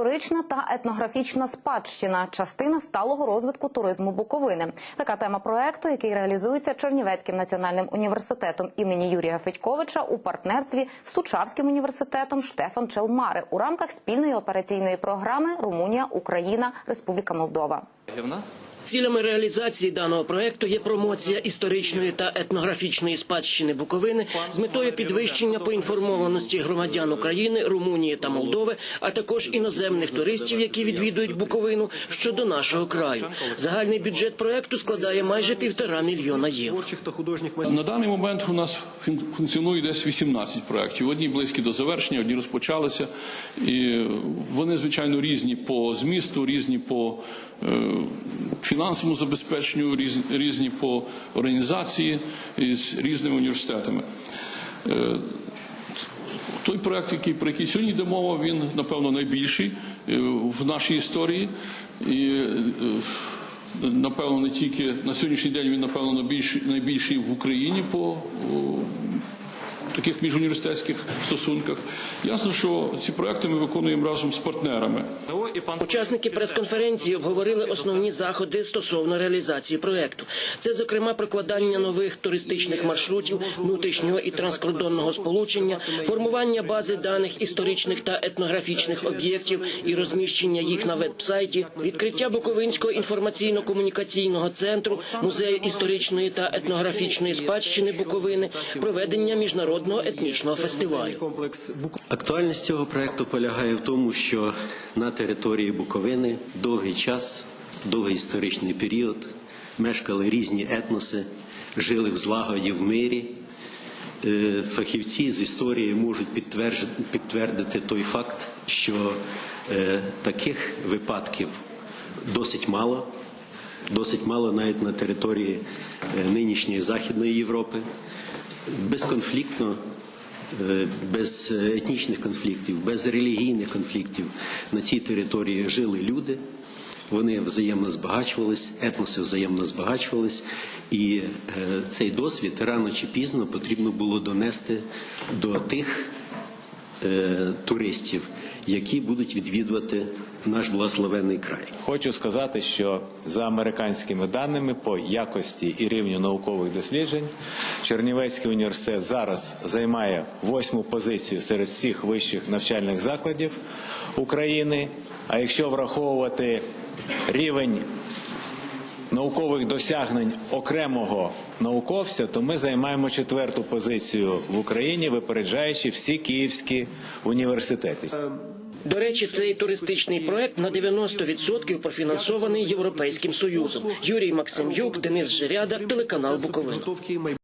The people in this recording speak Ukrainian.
історична та етнографічна спадщина, частина сталого розвитку туризму Буковини. Така тема проекту, який реалізується Чернівецьким національним університетом імені Юрія Федьковича у партнерстві з Сучавським університетом Штефан Челмари у рамках спільної операційної програми Румунія, Україна, Республіка Молдова. Цілями реалізації даного проекту є промоція історичної та етнографічної спадщини Буковини з метою підвищення поінформованості громадян України, Румунії та Молдови, а також іноземних туристів, які відвідують Буковину щодо нашого краю. Загальний бюджет проекту складає майже півтора мільйона євро. На даний момент у нас функціонує десь 18 проєктів. Одні близькі до завершення, одні розпочалися. І вони, звичайно, різні по змісту, різні по е, фінансовому забезпеченню, різні, по організації з різними університетами. Е, той проект, який, про який сьогодні йде мова, він, напевно, найбільший е, в нашій історії. І, е, напевно, не тільки на сьогоднішній день він, напевно, найбільший, в Україні по таких міжуніверситетських стосунках. Ясно, що ці проекти ми виконуємо разом з партнерами. Учасники прес-конференції обговорили основні заходи стосовно реалізації проекту. Це, зокрема, прокладання нових туристичних маршрутів, внутрішнього і транскордонного сполучення, формування бази даних історичних та етнографічних об'єктів і розміщення їх на веб-сайті, відкриття Буковинського інформаційно-комунікаційного центру, музею історичної та етнографічної спадщини Буковини, проведення міжнародного етнічного фестивалю. Актуальність цього проекту полягає в тому, що на території Буковини довгий час, довгий історичний період мешкали різні етноси, жили в злагоді в мирі. Е, Фахівці з історії можуть підтвердити, підтвердити той факт, що е, таких випадків досить мало, досить мало навіть на території е, нинішньої Західної Європи. Безконфліктно е, без етнічних конфліктів, без релігійних конфліктів на цій території жили люди. Вони взаємно збагачувались, етноси взаємно збагачувались, і е, цей досвід рано чи пізно потрібно було донести до тих е, туристів, які будуть відвідувати наш благословенний край. Хочу сказати, що за американськими даними по якості і рівню наукових досліджень Чернівецький університет зараз займає восьму позицію серед всіх вищих навчальних закладів України. А якщо враховувати рівень наукових досягнень окремого науковця, то ми займаємо четверту позицію в Україні, випереджаючи всі київські університети. До речі, цей туристичний проект на 90% профінансований Європейським Союзом. Юрій Максимюк, Денис Жиряда, телеканал Буковина.